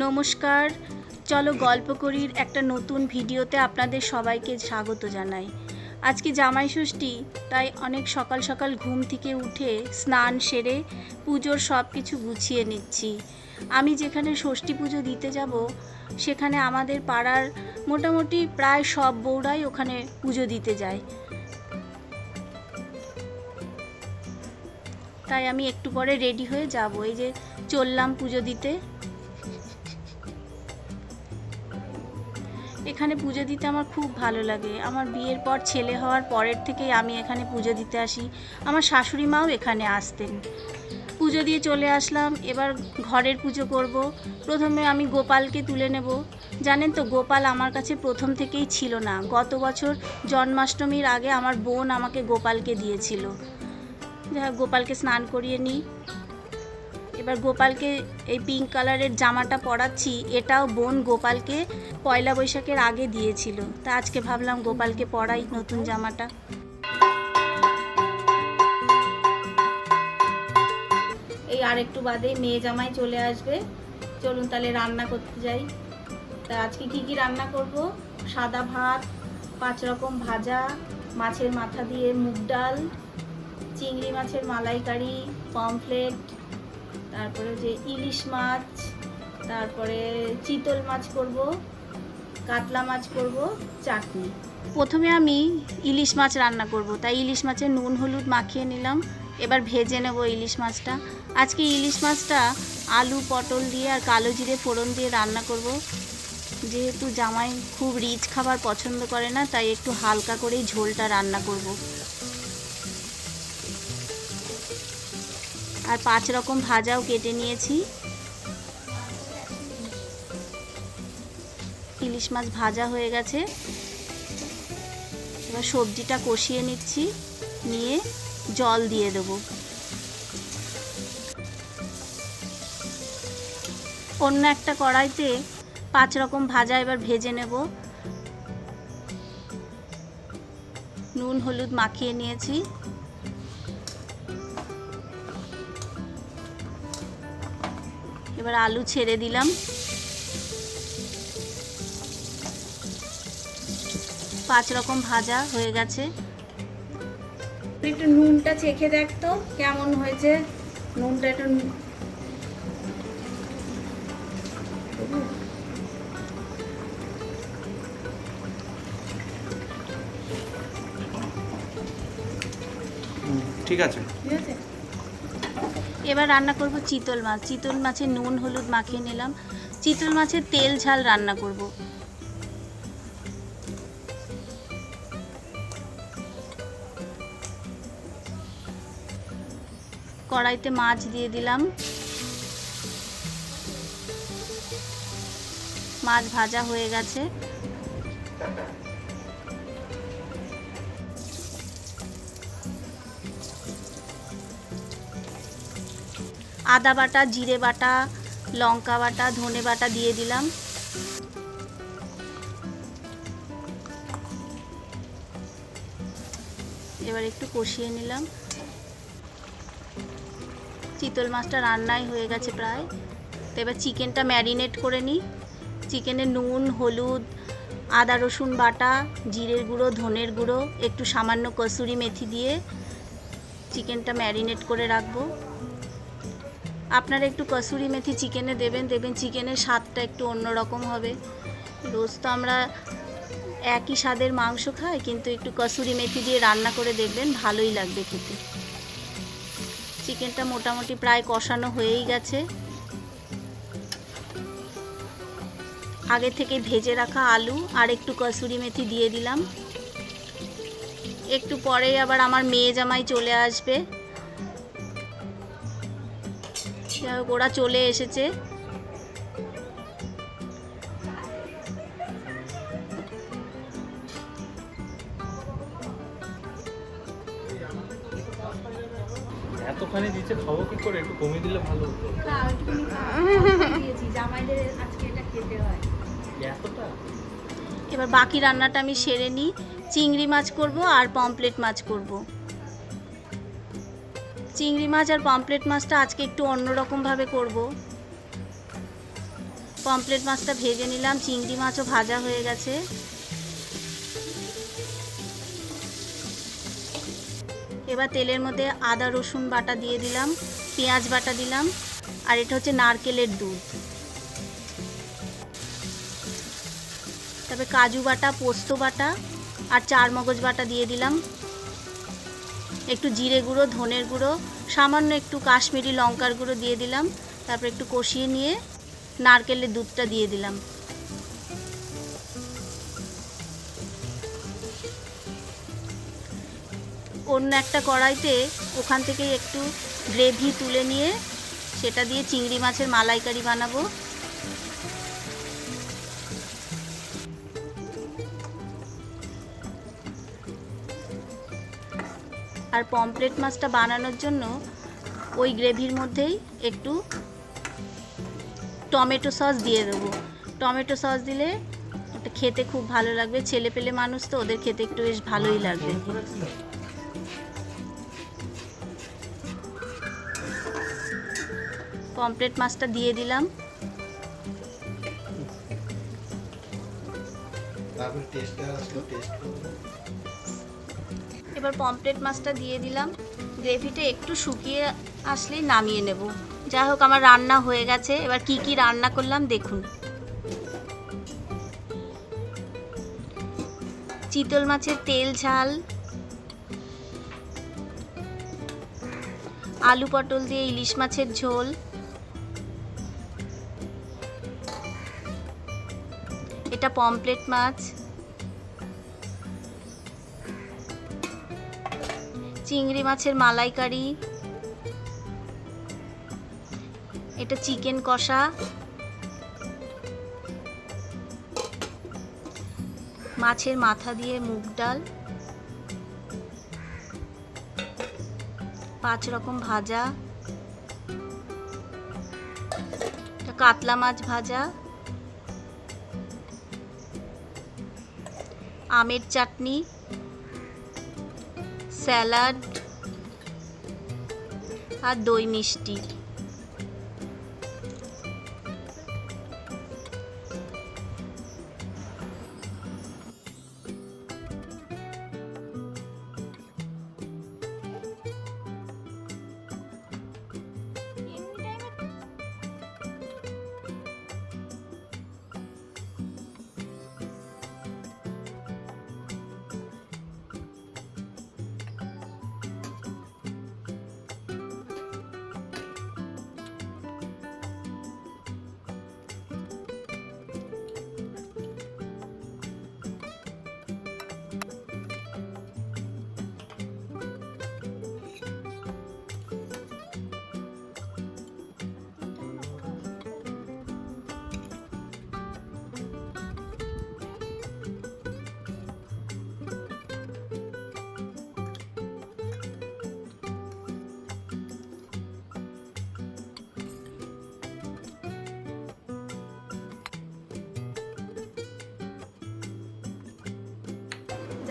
নমস্কার। চলো গল্প করির একটা নতুন ভিডিওতে আপনাদের সবাইকে স্বাগত জানাই। আজকে জামাই ষষ্ঠী, তাই অনেক সকাল সকাল ঘুম থেকে উঠে স্নান সেরে পুজোর সব কিছু গুছিয়ে নিচ্ছি। আমি যেখানে ষষ্ঠী পুজো দিতে যাব, সেখানে আমাদের পাড়ার মোটামুটি প্রায় সব বউরাই ওখানে পুজো দিতে যায়। তাই আমি একটু পরে রেডি হয়ে যাব, এই যে চললাম পুজো দিতে। এখানে পুজো দিতে আমার খুব ভালো লাগে। আমার বিয়ের পর ছেলে হওয়ার পরের থেকেই আমি এখানে পুজো দিতে আসি। আমার শাশুড়ি মাও এখানে আসতেন। পুজো দিয়ে চলে আসলাম, এবার ঘরের পুজো করব। প্রথমে আমি গোপালকে তুলে নেব। জানেন তো, গোপাল আমার কাছে প্রথম থেকেই ছিল না। গত বছর জন্মাষ্টমীর আগে আমার বোন আমাকে গোপালকে দিয়েছিল। গোপালকে স্নান করিয়ে নিই। এবার গোপালকে এই পিঙ্ক কালারের জামাটা পরাচ্ছি। এটাও বোন গোপালকে পয়লা বৈশাখের আগে দিয়েছিল। তা আজকে ভাবলাম গোপালকে পরাই নতুন জামাটা। এই আর একটু বাদে মেয়ে জামাই চলে আসবে। চলুন তাহলে রান্না করতে যাই। তা আজকে কি কি রান্না করব? সাদা ভাত, পাঁচ রকম ভাজা, মাছের মাথা দিয়ে মুগ ডাল, চিংড়ি মাছের মালাইকারি, পমফ্লেট তারপরে যে ইলিশ মাছ, তারপরে চিতল মাছ করব, কাতলা মাছ করব, চাটনি। প্রথমে আমি ইলিশ মাছ রান্না করব। তাই ইলিশ মাছের নুন, হলুদ মাখিয়ে নিলাম। এবার ভেজে নেব ইলিশ মাছটা। আজকে ইলিশ মাছটা আলু, পটল দিয়ে আর কালো জিরে ফোড়ন দিয়ে রান্না করব। যেহেতু জামাই খুব রিচ খাবার পছন্দ করে না, তাই একটু হালকা করেই ঝোলটা রান্না করব। আর পাঁচ রকম ভাজাও কেটে নিয়েছি। ইলিশ মাছ ভাজা হয়ে গেছে। এবার সবজিটা কষিয়ে নিচ্ছি, নিয়ে জল দিয়ে দেবো। অন্য একটা কড়াইতে পাঁচ রকম ভাজা এবার ভেজে নেব। নুন, হলুদ মাখিয়ে নিয়েছি। এবার আলু ছেড়ে দিলাম। পাঁচ রকম ভাজা হয়ে গেছে। একটু নুনটা চেখে দেখ তো কেমন হয়েছে? নুনটা একটু ঠিক আছে। ঠিক আছে? এবার রান্না করব চিতল মাছ। চিতল মাছের নুন, হলুদ মাখিয়ে নিলাম। চিতল মাছের তেল, ঝাল রান্না করব। কড়াইতে মাছ দিয়ে দিলাম। মাছ ভাজা হয়ে গেছে। আদা বাটা, জিরে বাটা, লঙ্কা বাটা, ধনে বাটা দিয়ে দিলাম। এবার একটু কষিয়ে নিলাম। চিতল মাছটা রান্নাই হয়ে গেছে প্রায়। তো এবার চিকেনটা ম্যারিনেট করে নিই। চিকেনে নুন, হলুদ, আদা, রসুন বাটা, জিরের গুঁড়ো, ধনের গুঁড়ো, একটু সামান্য কসুরি মেথি দিয়ে চিকেনটা ম্যারিনেট করে রাখব। আপনারা একটু কসুরি মেথি চিকেনে দেবেন দেবেন চিকেনের স্বাদটা একটু অন্যরকম হবে। রোজ তো আমরা একই স্বাদের মাংস খাই, কিন্তু একটু কসুরি মেথি দিয়ে রান্না করে দেখবেন ভালোই লাগবে খেতে। চিকেনটা মোটামুটি প্রায় কষানো হয়েই গেছে। আগে থেকে ভেজে রাখা আলু আর একটু কসুরি মেথি দিয়ে দিলাম। একটু পরেই আবার আমার মেয়ে জামাই চলে আসবে। যাই ওরা চলে এসেছে। এতখানি দিচ্ছে খাব কি করে? একটু কমিয়ে দিলে ভালো হতো। জামাইদের আজকে এটা খেতে হয়। এতটা? এবার বাকি রান্নাটা আমি সেরে নিই। চিংড়ি মাছ করব আর পমপ্লেট মাছ করব। চিংড়ি মাছ আর পমপ্লেট মাছটা আজকে একটু অন্যরকমভাবে করব। পমপ্লেট মাছটা ভেজে নিলাম, চিংড়ি মাছও ভাজা হয়ে গেছে। এবার তেলের মধ্যে আদা, রসুন বাটা দিয়ে দিলাম, পেঁয়াজ বাটা দিলাম, আর এটা হচ্ছে নারকেলের দুধ। তারপরে কাজু বাটা, পোস্ত বাটা, আর চার মগজ বাটা দিয়ে দিলাম। একটু জিরে গুঁড়ো, ধনের গুঁড়ো সামান্য একটু কাশ্মীরি লঙ্কার গুঁড়ো দিয়ে দিলাম, তারপর একটু কষিয়ে নিয়ে নারকেলের দুধটা দিয়ে দিলাম। অন্য একটা কড়াইতে ওখান থেকে একটু গ্রেভি তুলে নিয়ে সেটা দিয়ে চিংড়ি মাছের মালাইকারি বানাবো। আর পমপ্লেট মাছটা বানানোর জন্য ওই গ্রেভির মধ্যেই একটু টমেটো সস দিয়ে দেবো। টমেটো সস দিলে ওটা খেতে খুব ভালো লাগবে। ছেলে পেলে মানুষ তো, ওদের খেতে একটু বেশ ভালোই লাগবে। পমপ্লেট মাছটা দিয়ে দিলাম। টেস্ট এবার পমপ্লেট মাছটা দিয়ে দিলাম। গ্রেভিটা একটু শুকিয়ে আসলেই নামিয়ে নেব। যাই হোক, আমার রান্না হয়ে গেছে। এবার কি কি রান্না করলাম দেখুন। চিতল মাছের তেল, ঝাল। আলু পটল দিয়ে ইলিশ মাছের ঝোল। এটা পমপ্লেট মাছ। চিংড়ি মাছের মালাইকারি, এটা চিকেন কষা, মাছের মাথা দিয়ে মুগ ডাল, পাঁচ রকম ভাজা, এটা কাতলা মাছ ভাজা, আমের চাটনি স্যালাড আর দই মিষ্টি।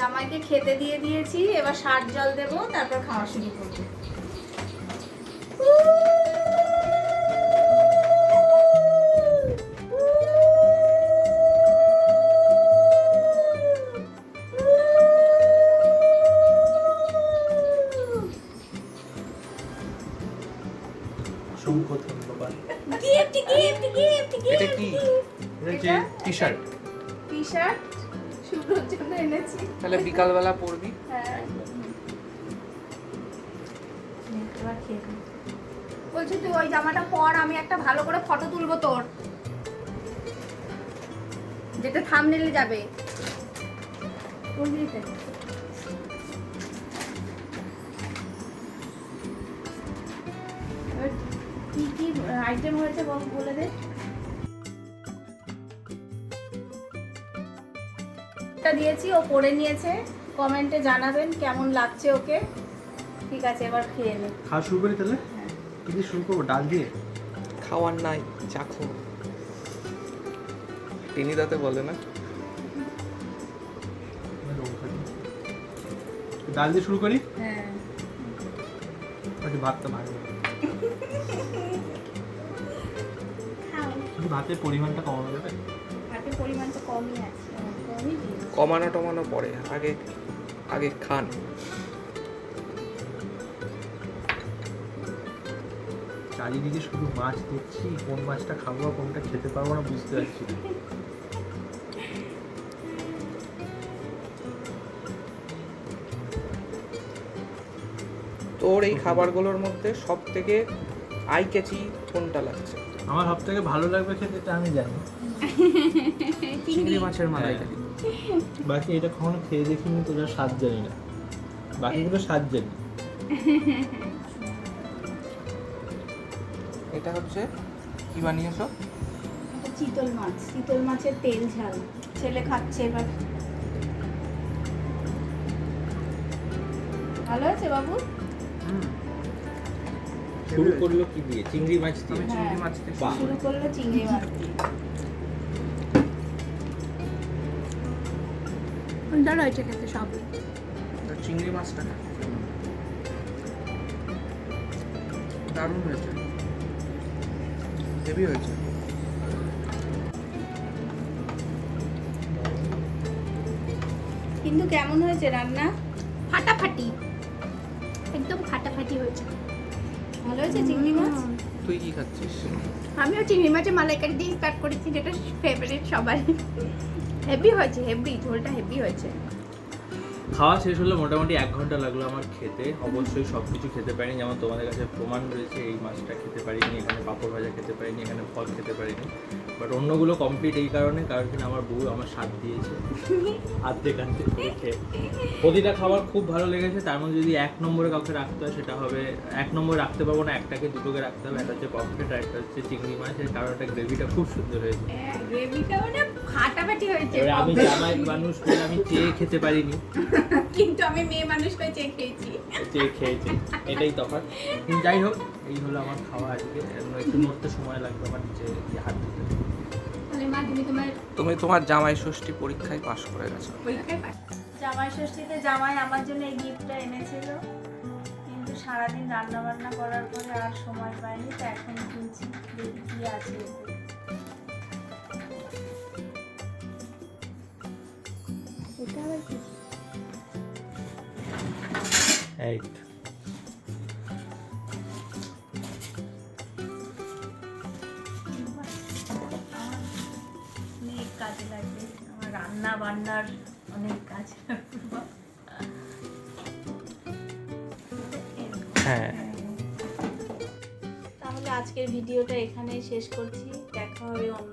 জামাইকে খেতে দিয়ে দিয়েছি এবার সার জল দেবো তারপর খাওয়া শুরু করব। অসংখ্য ধন্যবাদ এটা কি? টি শার্ট টি শার্ট শুভ্রর জন্য এনেছি তাহলে বিকালবেলা পড়বি। হ্যাঁ। বলছি তুই ওই জামাটা পর আমি একটা ভালো করে ফটো তুলবো তোর। যেটা থামনেলে যাবে। কি কি আইটেম হয়েছে বল বলে দে। এটা দিয়েছি ও করে নিয়েছে। কমেন্টে জানাবেন কেমন লাগছে ওকে। ঠিক আছে এবার খেয়ে নে। খাওয়া শুরু করি তাহলে? কি দিয়ে শুরু করব ডাল দিয়ে? খাওয়ার নাই চাখো টেনি দাতে বলে না। ডাল দিয়ে শুরু করি? হ্যাঁ। আচ্ছা ভাতটা ভালো। খাও। ভাতের পরিমাণটা কমানো যাবে? ভাতের পরিমাণটা কমই আছে। কমানো টমানো পরে আগে আগে খান। চারিদিকে শুধু মাছ দেখছি কোন মাছটা খাব আর কোনটা খেতে পারব না বুঝতে পারছি। তোর এই খাবারগুলোর মধ্যে সব থেকে আই ক্যাচি কোনটা লাগছে? আমার সব থেকে ভালো লাগবে খেতে এটা আমি জানি। চিংড়ি। মাছের মালাইকারি। বাকি এটা কখনো খেয়ে দেখিনি তো ওটা স্বাদ জানি না। বাকিগুলো স্বাদ জানি। এটা হচ্ছে কি বানিয়েছো? চিতল মাছ চিতল মাছের তেল ঝাল। ছেলে খাচ্ছে এবার। ভালো আছে বাবু? শুরু করল কি দিয়ে? চিংড়ি মাছ দিয়ে? আমি চিংড়ি মাছ বাহ। শুরু করল চিংড়ি মাছ দিয়ে। সুন্দর হয়েছে খেতে সবই তো চিংড়ি মাছটা দারুণ হয়েছে। হেভি হয়েছে। কিন্তু কেমন হয়েছে রান্না? ফাটাফাটি। একদম ফাটাফাটি হয়েছে। ভালো হয়েছে চিংড়ি মাছ? তুই কি খাচ্ছিস? আমিও চিংড়ি মাছের মালাইকারি দিয়ে স্টার্ট করেছি যেটা ফেভারিট সবার হেভি হয়েছে হেভি ঝোলটা হেভি হয়েছে। খাওয়া শেষ হলো মোটামুটি এক ঘণ্টা লাগল আমার খেতে। অবশ্যই সব কিছু খেতে পারিনি যেমন তোমাদের কাছে প্রমাণ রয়েছে এই মাছটা খেতে পারিনি এখানে পাঁপড় ভাজা খেতে পারিনি এখানে ফল খেতে পারিনি। বাট অন্যগুলো কমপ্লিট এই কারণে কারণ কিনা আমার বউ আমার স্বাদ দিয়েছে। আর্ধেক আর্ধেক করে খেয়ে। প্রতিটা খাবার খুব ভালো লেগেছে তার মধ্যে যদি এক নম্বরে কাউকে রাখতে হয় সেটা হবে এক নম্বরে রাখতে পারব না একটাকে দুটোকে রাখতে হবে একটা হচ্ছে পমফ্রেট আর একটা হচ্ছে চিংড়ি মাছ এর কারণ একটা গ্রেভিটা খুব সুন্দর হয়েছে। গ্রেভিটা মানে ফাটাফাটি হয়েছে এবারে আমি জামাই মানুষ বলে আমি চেয়ে খেতে পারিনি। কিন্তু আমি মেয়ে মানুষ হয়ে চেক খেয়েছি। চেয়ে খেয়েছি এটাই তফাৎ। যাই হোক এই হলো আমার খাওয়া আজকে। একটু নড়তে সময় লাগবে আমার নিচে হাত দিতে তুমি তোমার জামাই ষষ্ঠী পরীক্ষায় পাশ করে গেছো। জামাই ষষ্ঠীতে জামাই আমার জন্য এই গিফটটা এনেছিল। কিন্তু সারাদিন রান্না বান্না করার পরে আর সময় পাইনি তো এখন কিনছি দেখি কি আছে এই কাজে লাগবে। আমার রান্না বান্নার অনেক কাজে লাগবে। হ্যাঁ তাহলে আজকের ভিডিওটা এখানেই শেষ করছি। দেখা হবে অন্য